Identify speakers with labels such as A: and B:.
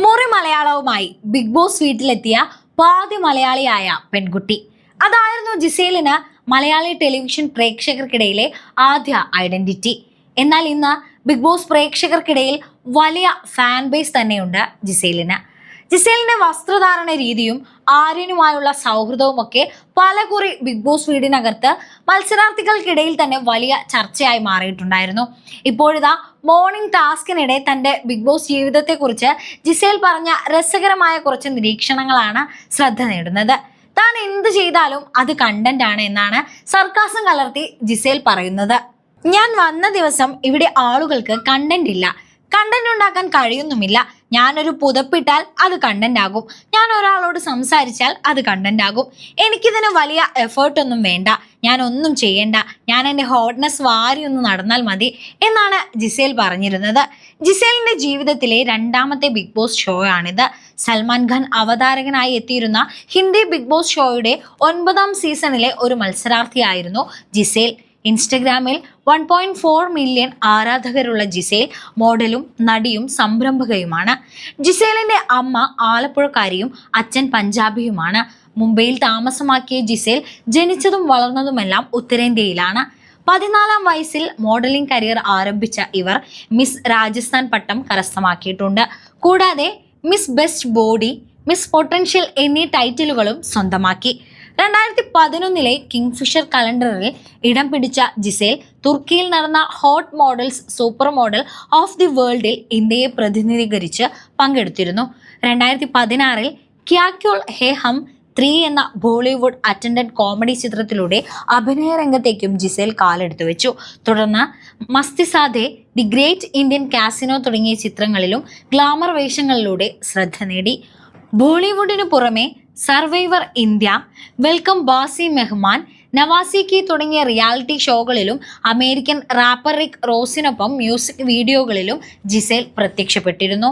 A: മുറി മലയാളവുമായി big boss വീട്ടിലെത്തിയ പാതി മലയാളിയായ പെൺകുട്ടി. അതായിരുന്നു ജിസേലിന് മലയാളി ടെലിവിഷൻ പ്രേക്ഷകർക്കിടയിലെ ആദ്യ ഐഡന്റിറ്റി എന്നാൽ ഇന്ന് ബിഗ് ബോസ് പ്രേക്ഷകർക്കിടയിൽ വലിയ ഫാൻ ബേസ് തന്നെയുണ്ട് ജിസേലിന്. ജിസേലിന്റെ വസ്ത്രധാരണ രീതിയും ആര്യനുമായുള്ള സൗഹൃദവും ഒക്കെ പലകുറി ബിഗ് ബോസ് വീടിനകത്ത് മത്സരാർത്ഥികൾക്കിടയിൽ തന്നെ വലിയ ചർച്ചയായി മാറിയിട്ടുണ്ടായിരുന്നു. ഇപ്പോഴിതാ മോർണിംഗ് ടാസ്കിനിടെ തന്റെ ബിഗ് ബോസ് ജീവിതത്തെക്കുറിച്ച് ജിസേൽ പറഞ്ഞ രസകരമായ കുറച്ച് നിരീക്ഷണങ്ങളാണ് ശ്രദ്ധ നേടുന്നത്. താൻ എന്ത് ചെയ്താലും അത് കണ്ടന്റ് ആണ് എന്നാണ് സർക്കാസം കലർത്തി ജിസേൽ പറയുന്നത്. ഞാൻ വന്ന ദിവസം ഇവിടെ ആളുകൾക്ക് കണ്ടന്റ് ഇല്ല. കണ്ടന്റ് ഉണ്ടാക്കാൻ കഴിയുന്നുമില്ല. ഞാനൊരു പുതപ്പിട്ടാൽ അത് കണ്ടന്റ് ആകും. ഞാൻ ഒരാളോട് സംസാരിച്ചാൽ അത് കണ്ടന്റ് ആകും. എനിക്കിതിന് വലിയ എഫേർട്ടൊന്നും വേണ്ട. ഞാൻ ഒന്നും ചെയ്യണ്ട. ഞാൻ എന്റെ ഹോട്ട്നെസ് വാരി ഒന്ന് നടന്നാൽ മതി എന്നാണ് ജിസേൽ പറഞ്ഞിരുന്നത്. ജിസേലിന്റെ ജീവിതത്തിലെ രണ്ടാമത്തെ ബിഗ് ബോസ് ഷോ ആണിത്. സൽമാൻ ഖാൻ അവതാരകനായി എത്തിയിരുന്ന ഹിന്ദി ബിഗ് ബോസ് ഷോയുടെ ഒൻപതാം സീസണിലെ ഒരു മത്സരാർത്ഥിയായിരുന്നു ജിസേൽ. ഇൻസ്റ്റഗ്രാമിൽ വൺ പോയിന്റ് ഫോർ മില്യൺ ആരാധകരുള്ള ജിസേൽ മോഡലും നടിയും സംരംഭകയുമാണ്. ജിസേലിന്റെ അമ്മ ആലപ്പുഴക്കാരിയും അച്ഛൻ പഞ്ചാബിയുമാണ്. മുംബൈയിൽ താമസമാക്കിയ ജിസേൽ ജനിച്ചതും വളർന്നതുമെല്ലാം ഉത്തരേന്ത്യയിലാണ്. പതിനാലാം വയസ്സിൽ മോഡലിംഗ് കരിയർ ആരംഭിച്ച ഇവർ മിസ് രാജസ്ഥാൻ പട്ടം കരസ്ഥമാക്കിയിട്ടുണ്ട്. കൂടാതെ Miss best body Miss potential എന്നീ ടൈറ്റിലുകളും സ്വന്തമാക്കി. രണ്ടായിരത്തി പതിനൊന്നിലെ കിങ്ഫിഷർ കലണ്ടറിൽ ഇടം പിടിച്ച ജിസേൽ തുർക്കിയിൽ നടന്ന hot models super model of the വേൾഡിൽ ഇന്ത്യയെ പ്രതിനിധീകരിച്ച് പങ്കെടുത്തിരുന്നു. രണ്ടായിരത്തി പതിനാറിൽ ക്യാക്യോൾ ഹേ ഹം ത്രീ എന്ന ബോളിവുഡ് അറ്റൻഡന്റ് കോമഡി ചിത്രത്തിലൂടെ അഭിനയ രംഗത്തേക്കും ജിസേൽ കാലെടുത്തു വെച്ചു. തുടർന്ന് Mastizaade the great Indian casino തുടങ്ങിയ ചിത്രങ്ങളിലും ഗ്ലാമർ വേഷങ്ങളിലൂടെ ശ്രദ്ധ നേടി. ബോളിവുഡിന് പുറമെ survivor India welcome Baazi Mehmaan Nawazi കി തുടങ്ങിയ റിയാലിറ്റി ഷോകളിലും അമേരിക്കൻ റാപ്പർ റിക് റോസിനൊപ്പം മ്യൂസിക് വീഡിയോകളിലും ജിസേൽ പ്രത്യക്ഷപ്പെട്ടിരുന്നു.